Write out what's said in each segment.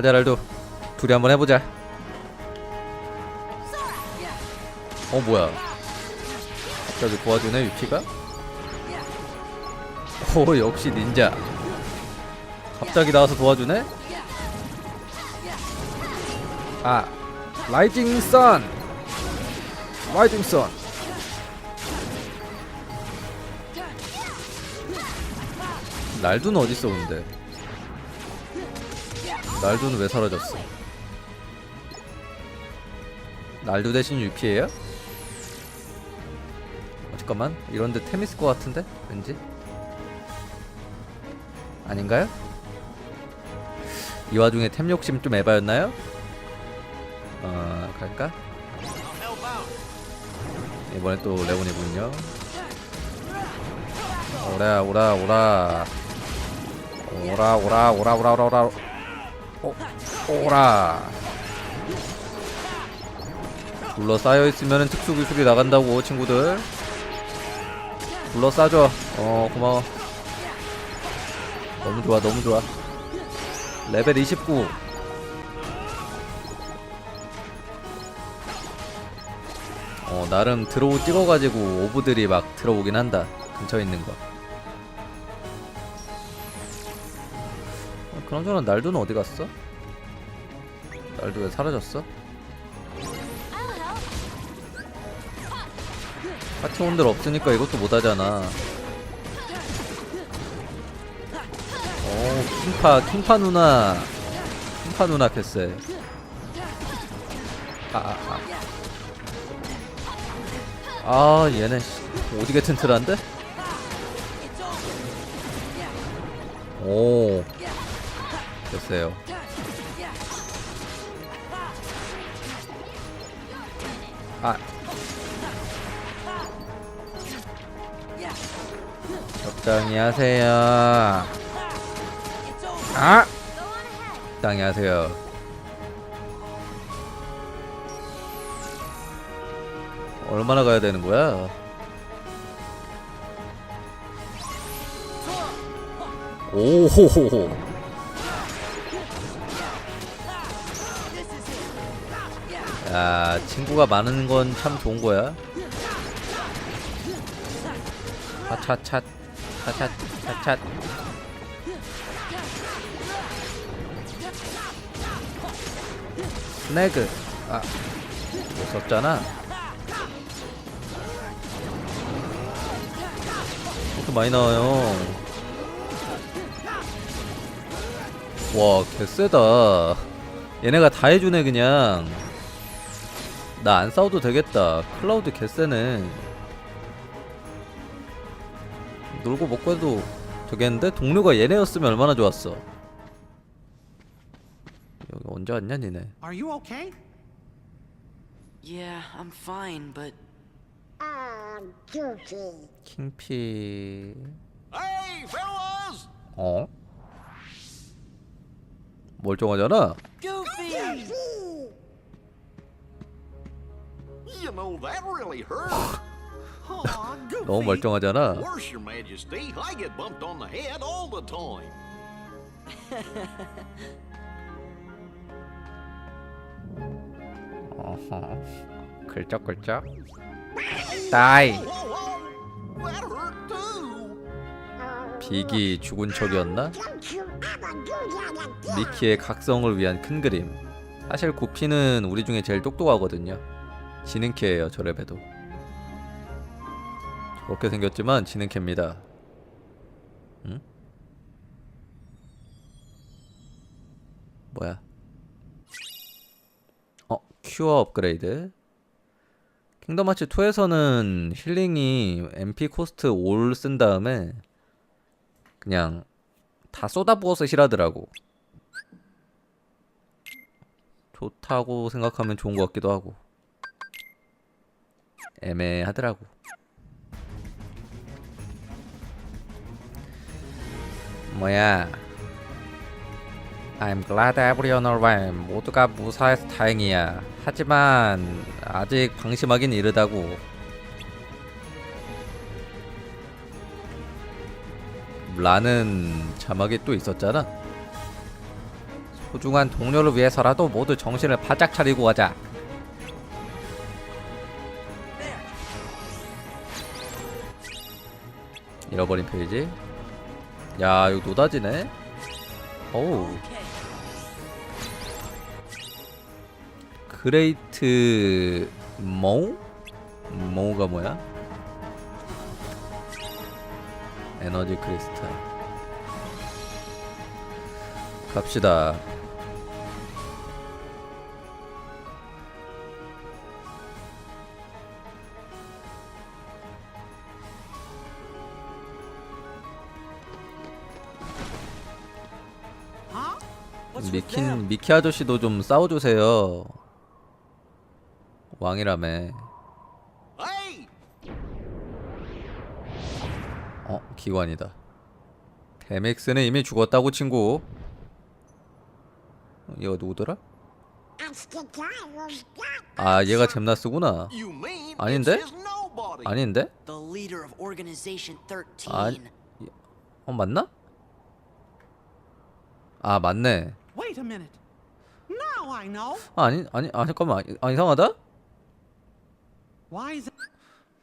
가자 랄도 둘이 한번 해보자. 어 뭐야? 갑자기 도와주네 유키가? 오 역시 닌자. 갑자기 나와서 도와주네? 아 라이징 선! 라이징 선! 날두는 어딨어 근데 날두는 왜 사라졌어 날두 대신 유피예요? 어, 잠깐만 이런데 템 있을 것 같은데 왠지 아닌가요? 이 와중에 템 욕심 좀 에바였나요? 어 갈까? 이번에 또 레온이군요 오라 오라 오라 오라 오라 오라 오라 오라 오라 오, 오라. 둘러싸여 있으면 특수 기술이 나간다고 친구들. 둘러싸줘. 어 고마워. 너무 좋아 너무 좋아. 레벨 29 어 나름 드로우 찍어가지고 오브들이 막 들어오긴 한다. 근처에 있는 거 그나저나 날두는 어디 갔어? 날두 왜 사라졌어? 파티원들 없으니까 이것도 못하잖아 오 킹파 킹파 누나 킹파 누나 패스 아아 아, 아. 아 얘네 씨, 오지게 튼튼한데? 오 됐어요. 아. 적당히 하세요. 아! 적당히 하세요. 얼마나 가야 되는 거야? 오호호호 야 친구가 많은 건 참 좋은 거야. 차차차 차차 차차. 스네그. 아 무섭잖아. 이렇게 많이 나와요. 와 개쎄다. 얘네가 다 해주네 그냥 나 안 싸워도 되겠다 클라우드 개쎄네 놀고 먹고 해도 되겠는데? 동료가 얘네였으면 얼마나 좋았어 여기 언제 왔냐 니네 Are you okay? Yeah, I'm fine, but Ah, Goofy. 킹피 Hey, fellas! 어? 멀쩡하잖아 Goofy! You know that really hurt. Aw, Goofy. 너무 멀쩡하잖아 Worse, Your Majesty, I get bumped on the head all the time. 어허 글쩍글쩍 다이 Whoa, whoa! That hurt too! 비기 죽은 척이었나? 미키의 각성을 위한 큰 그림 사실 구피는 우리 중에 제일 똑똑하거든요 지능캐예요 저 랩에도. 저렇게 생겼지만 지능캐입니다. 응? 뭐야? 어 큐어 업그레이드? 킹덤 하츠 2에서는 힐링이 MP 코스트 올 쓴 다음에 그냥 다 쏟아부어서 힐하더라고. 좋다고 생각하면 좋은 것 같기도 하고 애매하더라고. 뭐야? I'm glad everyone well. 모두가 무사해서 다행이야. 하지만 아직 방심하긴 이르다고. 라는 자막이 또 있었잖아. 소중한 동료를 위해서라도 모두 정신을 바짝 차리고 가자. 잃어버린 페이지. 야, 이거 노다지네. 어우. 그레이트 모우? 모우가 뭐야? 에너지 크리스탈 갑시다 미킨? 미키 아저씨도 좀 싸워주세요 왕이라며 Hey! 어 기관이다 데맥스는 이미 죽었다고 친구 어, 얘가 누구더라? 아 얘가 잼나스구나 You mean 아닌데? 아닌데? The leader of Organization 13. 아니 어 맞나? 아 맞네 Wait a minute. Now I know. 아, 아니 아니 아 잠깐만 아 이상하다? Why is?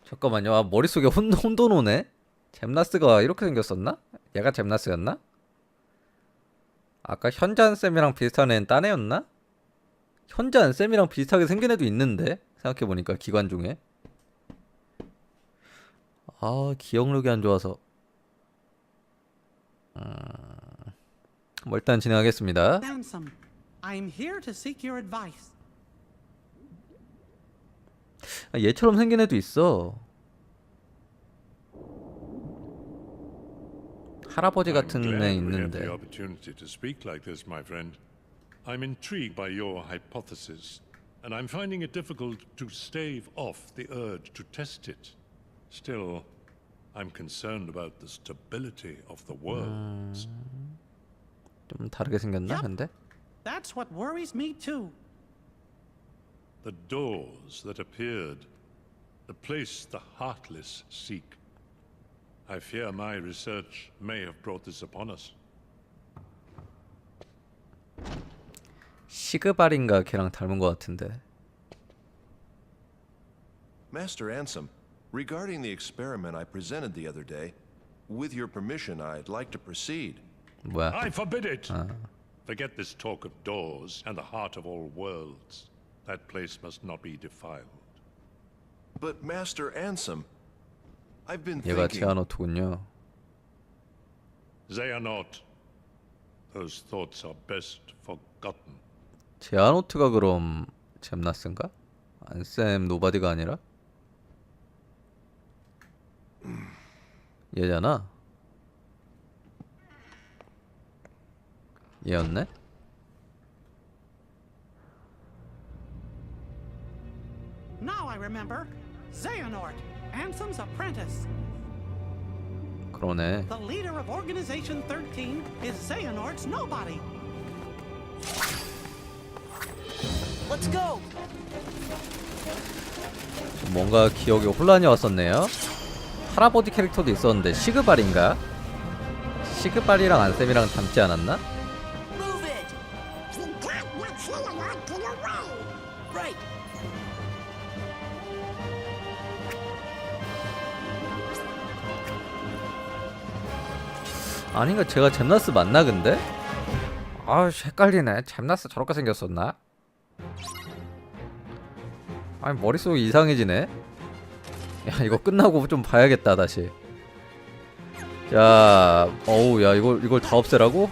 잠깐만요 아, 머릿속에 혼, 혼돈 오네 잼나스가 이렇게 생겼었나? 얘가 잼나스였나? 아까 현잔쌤이랑 비슷한 애는 딴 애였나? 현잔쌤이랑 비슷하게 생긴 애도 있는데 생각해보니까 기관 중에 아 기억력이 안 좋아서 음... 뭐 일단 진행하겠습니다 Ransom. I'm here to seek your advice. 아, 얘처럼 생긴 애도 있어 할아버지 같은 애 있는데. I'm intrigued by your hypothesis, and I'm finding it difficult to stave off the urge to test it. Still, I'm concerned about the stability of the worlds. 좀 다르게 생겼나 Yup. 근데? That's what worries me too. The doors that appeared, the place the heartless seek. I fear my research may have brought this upon us. 시그발인가 걔랑 닮은 것 같은데 Master Ansem, regarding the experiment I presented the other day, with your permission, I'd like to proceed. 뭐야 I forbid it! Forget this talk of doors and the heart of all worlds. That place must not be defiled. But Master Ansem, I've been 얘가 thinking. 제아노트군요 Xehanort. Those thoughts are best forgotten. 제아노트가 그럼 잼나스인가? 안쌤 노바디가 아니라? 얘잖아 얘였네? Now I remember. Xehanort, Ansem's apprentice. 그러네 The leader of Organization 13 is Xehanort's nobody. Let's go. 뭔가 기억에 혼란이 왔었네요 할아버지 캐릭터도 있었는데 시그발인가? 시그발이랑 안쌤이랑 닮지 않았나? 아닌가 제가 잼나스 맞나 근데? 아씨 헷갈리네. 잼나스 저렇게 생겼었나? 아니 머릿속이 이상해지네. 야 이거 끝나고 좀 봐야겠다 다시. 자 어우 야 이걸 이걸 다 없애라고?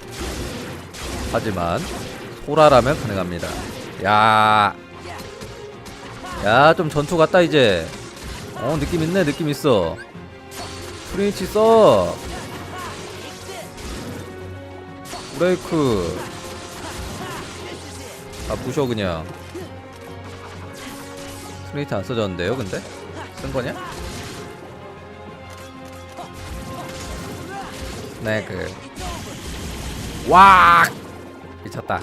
하지만 소라라면 가능합니다. 야. 야 좀 전투 같다 이제. 어 느낌 있네 느낌 있어. 프리치 써 브레이크. 아 부셔 그냥. 스네이트 안 써졌는데요 근데? 쓴 거냐? 스네그. 와 미쳤다.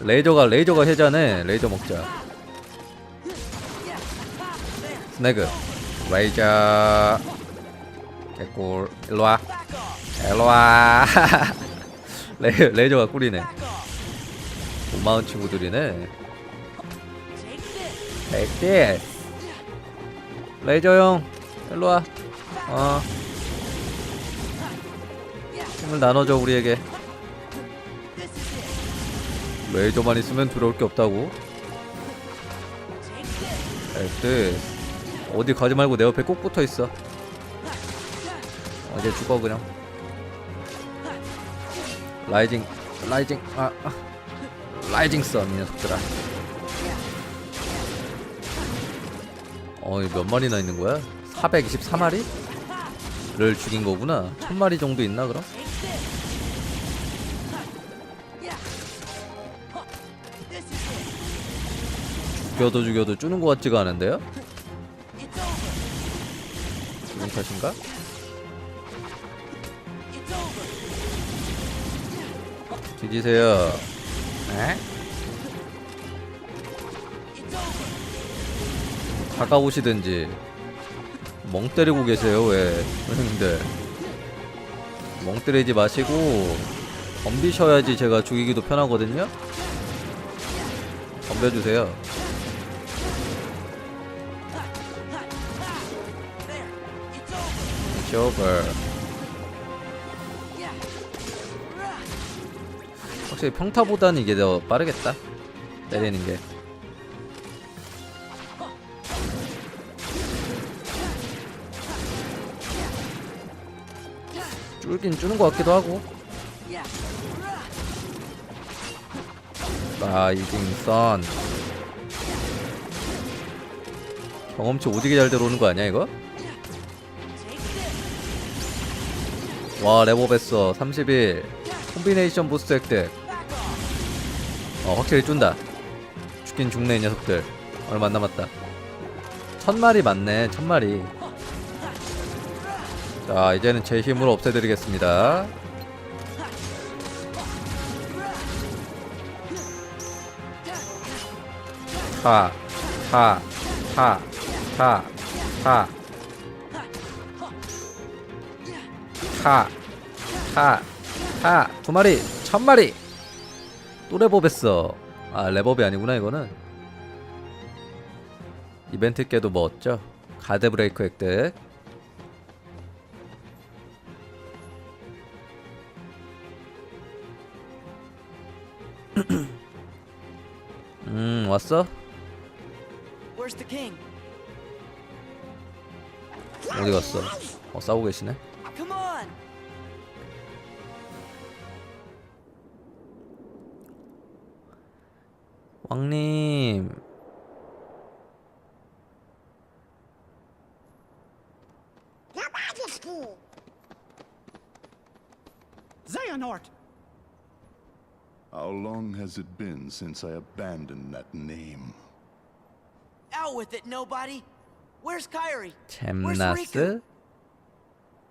레이저가 레이저가 해자네 레이저 먹자. 스네그. 레이저. 개꿀. 일로와. 일로와 레, 레이저가 꿀이네 고마운 친구들이네. This. 레이저 형, 일로 와. 어. 힘을 나눠줘 우리에게. 레이저만 있으면 두려울 게 없다고. This. 어디 가지 말고 내 옆에 꼭 붙어 있어. 어제 죽어 그냥. 라이징, 라이징, 아, 아. 라이징 썬, 이 녀석들아. 어, 이 몇 마리나 있는 거야? 424마리?를 죽인 거구나. 1000마리 정도 있나, 그럼? 죽여도 죽여도 주는 것 같지가 않은데요? 기분 탓인가? 뒤지세요. 에? Over. 다가오시든지 멍 때리고 계세요 왜 선생님들 멍 때리지 마시고 덤비셔야지 제가 죽이기도 편하거든요 덤벼주세요. It's. 확실히 평타보다는 이게 더 빠르겠다. 때리는 게. 쫄긴 쭈는 것 같기도 하고. Yeah. 라이징 선. 경험치 오지게 잘 들어오는 거 아니야 이거? 와 레버베서 31 콤비네이션 부스트 획득 어 확실히 쫀다. 죽긴 죽네 이 녀석들. 얼마 안 남았다. 천마리 맞네 천마리. 자 이제는 제 힘으로 없애드리겠습니다. 타, 타, 타, 타, 타, 타, 타, 타, 두 마리, 천 마리. 또 레버베어. 아 레버비 아니구나 이거는. 이벤트 깨도 먹었죠. 가드 브레이크 획득. 음 왔어? 어디 갔어? 어 싸우고 계시네. 왕님. Your Majesty. Xehanort! How long has it been since I abandoned that name? Out with it, nobody. Where's Kyrie? Where's Riku?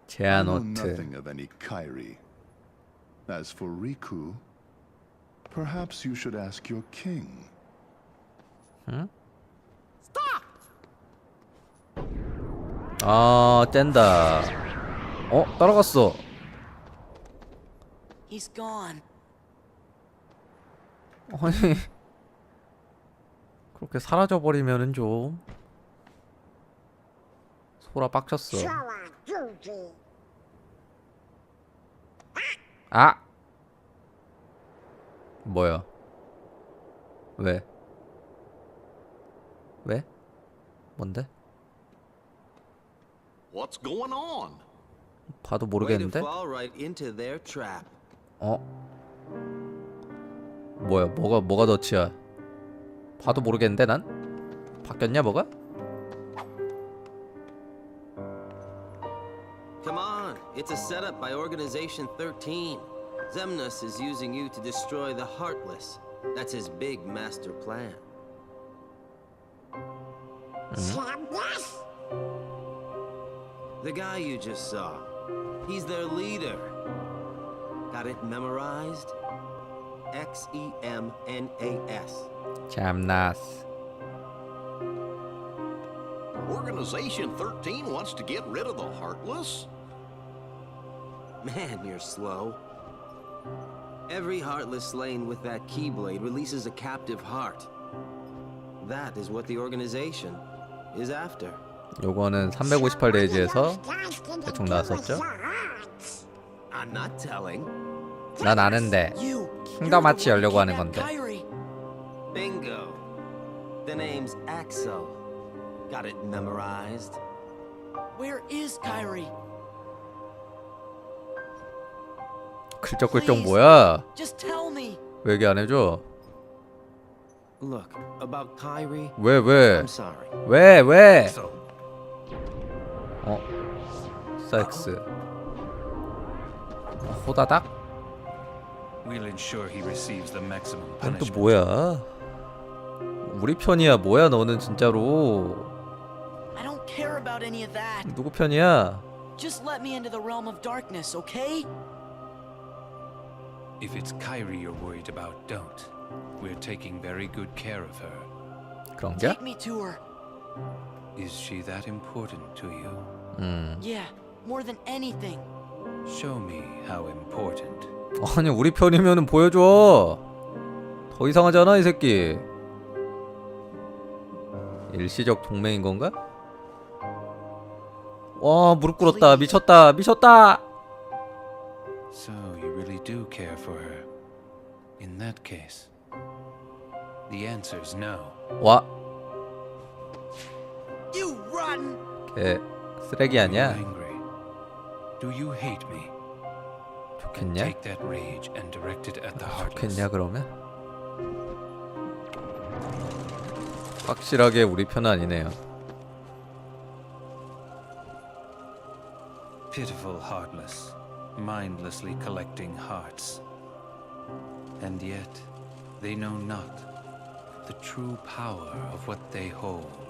잼나스 I know 제아노트 nothing of any Kyrie. As for Riku, perhaps you should ask your king. Stop! 아 뗀다 어 따라갔어 He's gone. 아니 그렇게 사라져버리면은 좀 소라 빡쳤어. 아 뭐야 왜 왜? 뭔데? What's going on? 봐도 모르겠는데? 어? 뭐야 뭐가 뭐가 덫이야 봐도 모르겠는데 난? 바뀌었냐 뭐가? Come on, it's a setup by Organization 13. Zemnis is using you to destroy the Heartless. That's his big master plan. The guy you just saw. He's their leader. Got it memorized? X E M N A S. Chamnas. Organization 13 wants to get rid of the Heartless? Man, you're slow. Every Heartless slain with that Keyblade releases a captive heart. That is what the organization 요거는 358데이지에서 대충 나왔었죠? 난 아는데. 킹덤 아치 열려고 하는 건데. The name's Axel. Got it memorized? Where is Kyrie? 글쩍글쩍 뭐야? 왜 얘기 안 해줘? Look, about Kyrie, 왜 왜? I'm sorry. 왜 왜? 어? 섹스 어, 호다닥? We'll ensure he receives the maximum 넌 또 punishment. 뭐야? 우리 편이야 뭐야 너는 진짜로 I don't care about any of that. 누구 편이야? Just let me into the realm of darkness, okay? If it's Kyrie you're worried about, don't. We're taking very good care of her. 그런가? Take me to her. Is she that important to you? 음 Yeah, more than anything. Show me how important. 아니 우리 편이면은 보여줘 더 이상하잖아 이 새끼 일시적 동맹인 건가? 와 무릎 꿇었다 미쳤다 미쳤다 So you really do care for her. In that case, the answer's no. 와 You run! 걔 쓰레기 Are you 아니야? angry? Do you hate me? 좋겠냐? Take that rage and direct it at the heartless. 좋겠냐 그러면? 확실하게 우리 편은 아니네요 Pitiful heartless, mindlessly collecting hearts. And yet, they know not the true power of what they hold.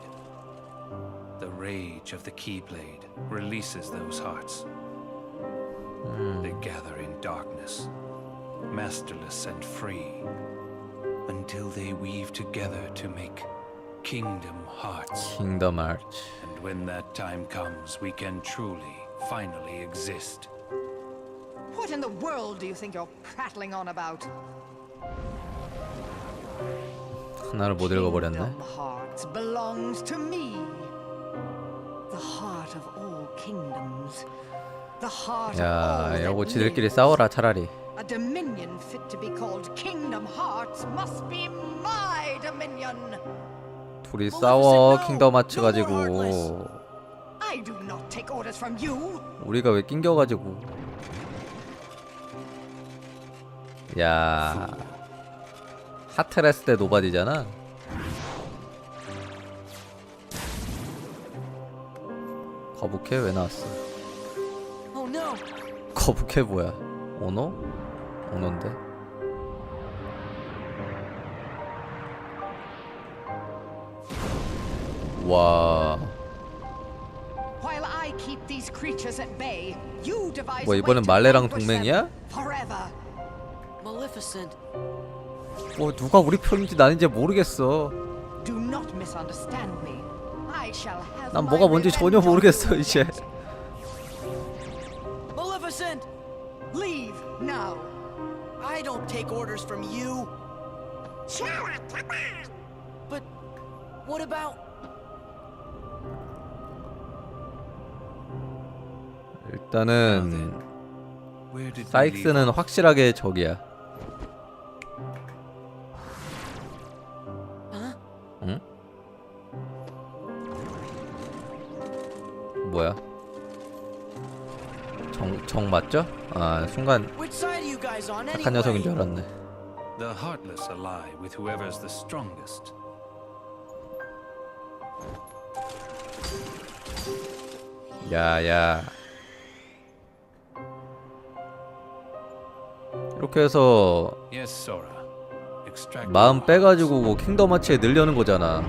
The rage of the Keyblade releases those hearts. Mm. They hmm. gather in darkness, masterless and free, until they weave together to make Kingdom Hearts. Kingdom Hearts. And when that time comes, we can truly, finally exist. What in the world do you think you're prattling on about? 하나를 못 읽어버렸네 Kingdom Hearts belongs to me. The heart of all kingdoms. The heart of all 야 that 이러고 지들끼리. 싸워라 차라리 A dominion fit to be called Kingdom Hearts must be my dominion. 둘이 싸워 킹덤 아치 가지고 I do not take orders from you. 우리가 왜 낑겨 가지고 야 하트레스 때 노바디잖아 거북해 왜 나왔어 Oh! 거북해 뭐야 오노? 오노인데 와 While I keep these creatures at bay, you devise 뭐 a way 이번엔 말레랑 동맹이야? 뭐 누가 우리 편인지 난 이제 모르겠어 Do not misunderstand me. I shall have 난 뭐가 뭔지 전혀 모르겠어 you. 이제 Maleficent! Leave now. I don't take orders from you. But what about 일단은 사이크스는 확실하게 적이야 맞죠? 아 순간 which side are you guys on anyway? 착한 녀석인 줄 알았네 The heartless ally with whoever's the strongest. 야야 이렇게 해서 Yes, Sora. Extract 마음 빼가지고 뭐 킹덤 아치에 늘려는 거잖아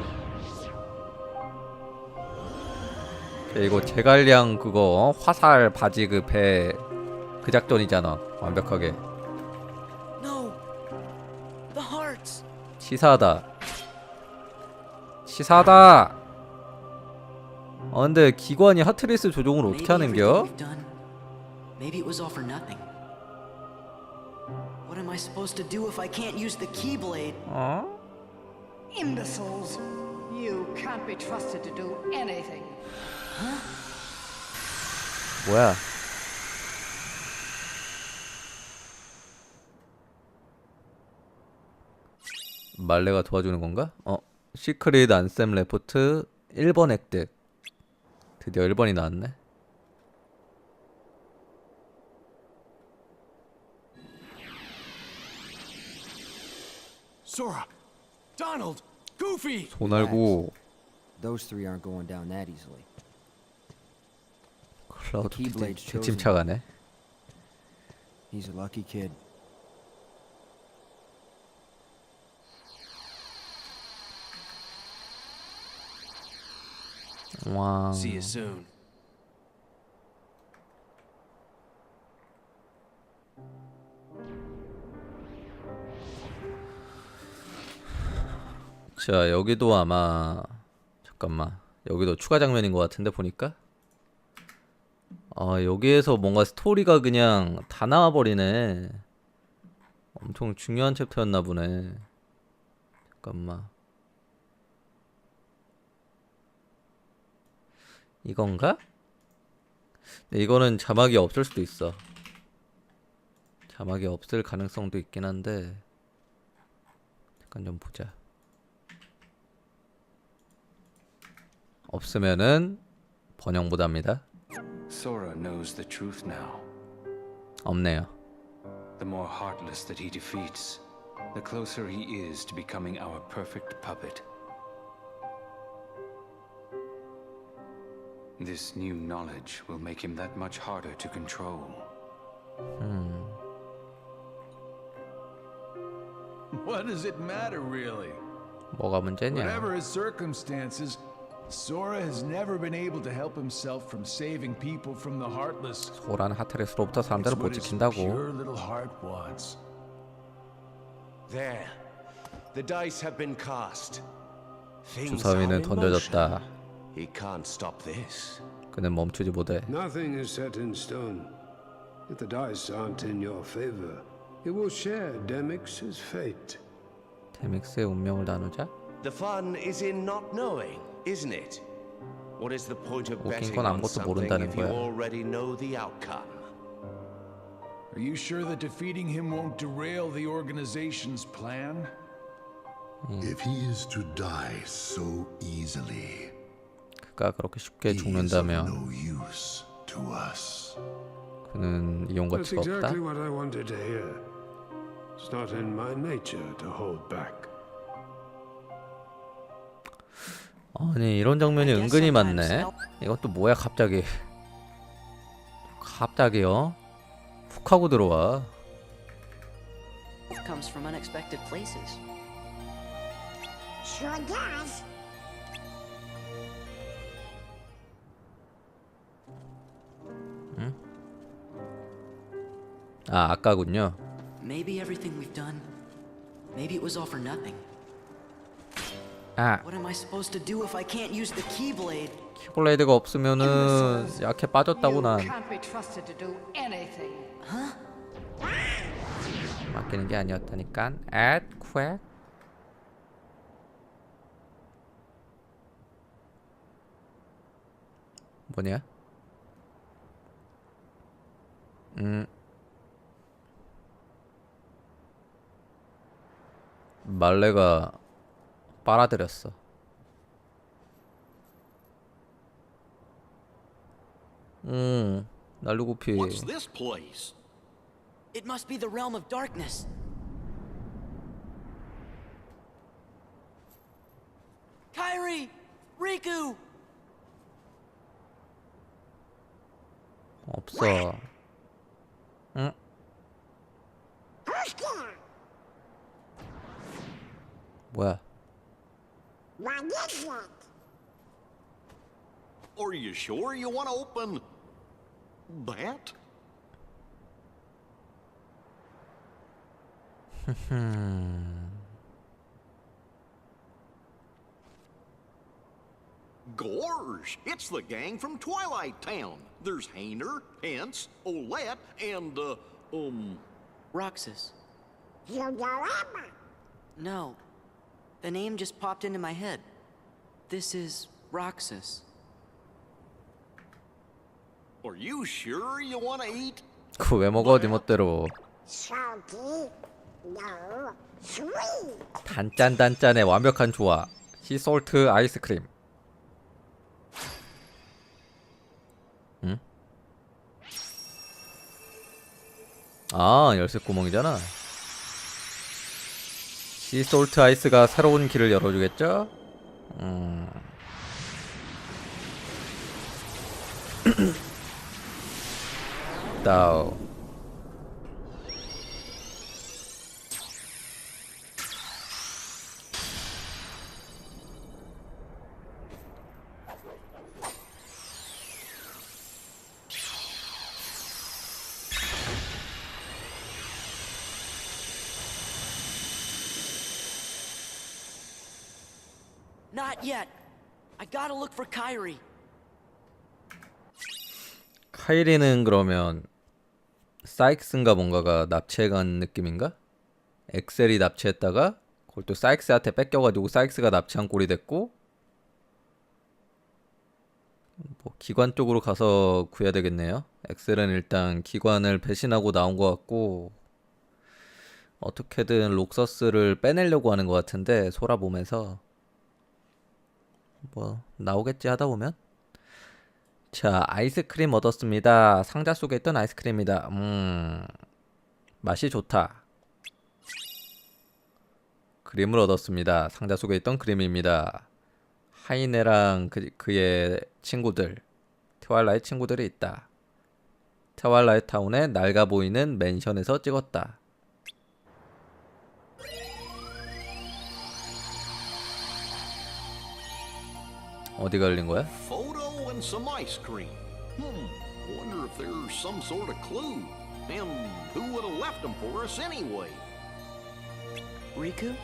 이거 제갈량 그거 어? 화살 바지 그 배 그 작전이잖아 완벽하게. 치사하다 치사하다 아 근데 기관이 하트리스 조종을 어떻게 하는겨? everything we've done, maybe it was all for nothing. What am I I supposed to do if I can't use the Keyblade? 어? Imbeciles! You can't be trusted to do anything. 뭐야? 말레가 도와주는 건가? 어, 시크릿 안셈 레포트 1번 획득. 드디어 1번이 나왔네. Sora! Donald! Goofy! 손 알고 Those three aren't going down that easily. 클라우드 chosen. 뒷짐차가네. He's a lucky kid. 와. See you soon. 자 여기도 아마 잠깐만. 여기도 추가 장면인 것 같은데 보니까? 아 여기에서 뭔가 스토리가 그냥 다 나와버리네. 엄청 중요한 챕터였나 보네. 잠깐만 이건가? 이거는 자막이 없을 수도 있어 자막이 없을 가능성도 있긴 한데 잠깐 좀 보자 없으면은 번영 못합니다. Sora knows the truth now. 없네요. The more heartless that he defeats, the closer he is to becoming our perfect puppet. This new knowledge will make him that much harder to control. What does it matter, really? 뭐가 문제냐? Whatever his circumstances, Sora has never been able to help himself from saving people from the Heartless. 소란 하트렉스로부터 It's 사람들을 못 what his 지킨다고. pure little heart wants. There. The dice have been cast. Things 주사위는 are in 던져졌다. motion. He can't stop this. 그는 멈추지 못해. Nothing is set in stone. If the dice aren't in your favor, it will share Demix's fate. 데믹스의 운명을 나누자. The fun is in not knowing, isn't it? What is the point of 웃긴 betting 건 on 아무것도 something 모른다는 if you 거야. already know the outcome? Are you sure that defeating him won't derail the organization's plan? If he is to die so easily, 그가 그렇게 쉽게 죽는다면. 그는 이용 That's 가치가 없다. exactly what I wanted to hear. It's not in my nature to hold back. 아니 이런 장면이 은근히 많네. 이것도 뭐야 갑자기? 갑자기요? 훅 하고 들어와. 아 아까군요. Maybe everything we've done, maybe it was all for nothing. 아 What am I supposed to do if I can't use the Keyblade? 키블레이드가 없으면은 약해 빠졌다고 난. 맡기는 게 아니었다니까. at quick. 뭐냐? 음. 말레가 빨아들였어. 음, 날루구피. What's this place? It must be the realm of darkness. Kyrie! Riku! 없어. 응? 뭐야? What is that? Are you sure you want to open that? Gorge! It's the gang from Twilight Town. There's Hayner, Pence, Olette, and, uh, um, Roxas. Yodorama. No. The name just popped into my head. This is Roxas. Are you sure you want to eat? 그거 왜 먹어 네 멋대로 Salty. No. Sweet. 단짠단짠의 완벽한 조화 시솔트 아이스크림 응? 아 열쇠 구멍이잖아 시솔트 아이스가 새로운 길을 열어주겠죠? 음. 다우 Not yet. I gotta look for Kyrie. 카이리는 그러면 사이크스인가 뭔가가 납치해간 느낌인가? 엑셀이 납치했다가 그걸 또 사이크스한테 뺏겨가지고 사이크스가 납치한 꼴이 됐고 뭐 기관 쪽으로 가서 구해야 되겠네요. 엑셀은 일단 기관을 배신하고 나온 것 같고 어떻게든 록서스를 빼내려고 하는 것 같은데 소라 몸에서 뭐 나오겠지 하다 보면 자, 아이스크림 얻었습니다. 상자 속에 있던 아이스크림이다. 음, 맛이 좋다. 그림을 얻었습니다. 상자 속에 있던 그림입니다. 하이네랑 그, 그의 친구들, 트와일라이트 친구들이 있다. 트와일라이트 타운의 낡아 보이는 맨션에서 찍었다. 어디 걸린 거야? Photo and some ice cream. Hmm. Wonder if there's some sort of clue. And who would have left them for us anyway? Riku?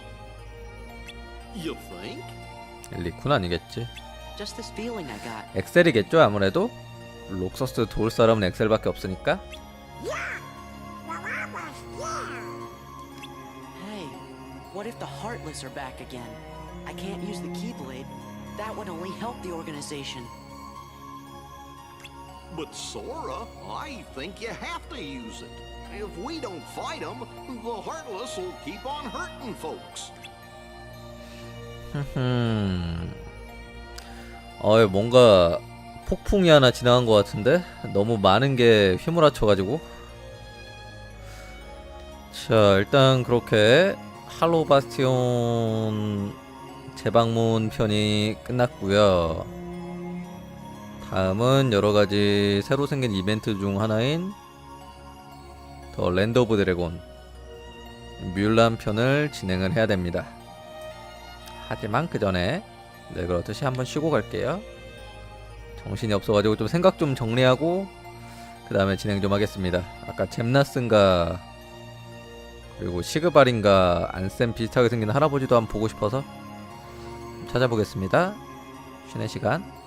You think? 리쿤 아니겠지? Just this feeling I got. 엑셀이겠죠 아무래도? 록서스 도울 사람은 엑셀밖에 없으니까. Hey, what if the Heartless are back again? I can't use the Keyblade. That would only help the organization. But Sora, I think you have to use it. If we don't fight them, the Heartless will keep on hurting folks. 흠. 어, 뭔가 폭풍이 하나 지나간 것 같은데 너무 많은 게 휘몰아쳐가지고. 자, 일단 그렇게 할로 바스티온 재방문 편이 끝났고요. 다음은 여러 가지 새로 생긴 이벤트 중 하나인 더 랜드 오브 드래곤 뮬란 편을 진행을 해야 됩니다. 하지만 그 전에 네 그렇듯이 한번 쉬고 갈게요. 정신이 없어가지고 좀 생각 좀 정리하고 그 다음에 진행 좀 하겠습니다. 아까 잼나스인가 그리고 시그발인가 안쌤 비슷하게 생긴 할아버지도 한번 보고 싶어서 찾아보겠습니다. 쉬는 시간.